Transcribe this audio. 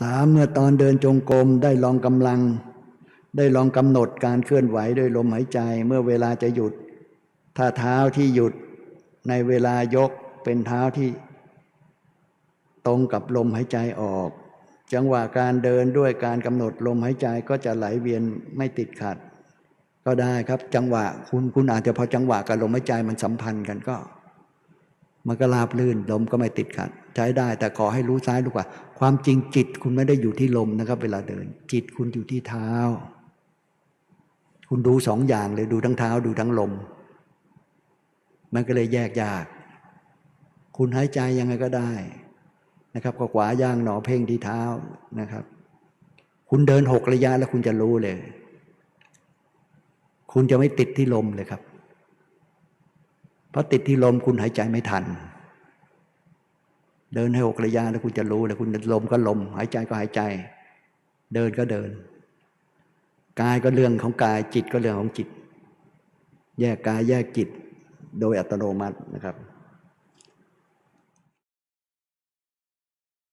สามเมื่อตอนเดินจงกรมได้ลองกำลัง ได้ลองกำหนดการเคลื่อนไหวด้วยลมหายใจเมื่อเวลาจะหยุด ถ้าเท้าที่หยุดในเวลายกเป็นเท้าที่ ตรงกับลมหายใจออก จังหวะการเดินด้วยการกำหนดลมหายใจก็จะไหลเวียนไม่ติดขัด ก็ได้ครับจังหวะคุณคุณอาจจะพอจังหวะกับลมหายใจมันสัมพันธ์กันก็ มันก็ราบลื่นลมก็ไม่ติดขัดใช้ได้ แต่ขอให้รู้ซ้ายรู้ขวาความจริงจิตคุณไม่ได้อยู่ที่ลมนะครับ เวลาเดิน จิตคุณอยู่ที่เท้า คุณดูสองอย่างเลยดูทั้งเท้าดูทั้งลม มันก็เลยแยกยาก คุณหายใจยังไงก็ได้นะครับก็ขวาย่างหนอเพ่งที่เท้านะครับ คุณเดินหกระยะแล้วคุณจะรู้เลย คุณจะไม่ติดที่ลมเลยครับ เพราะติดที่ลมคุณหายใจไม่ทัน เดินให้หกระยะแล้วคุณจะรู้แลยคุณลมก็ลม หายใจก็หายใจ เดินก็เดินกายก็เรื่องของกายจิตก็เรื่องของจิต แยกกายแยกจิตโดยอัตโนมัตินะครับ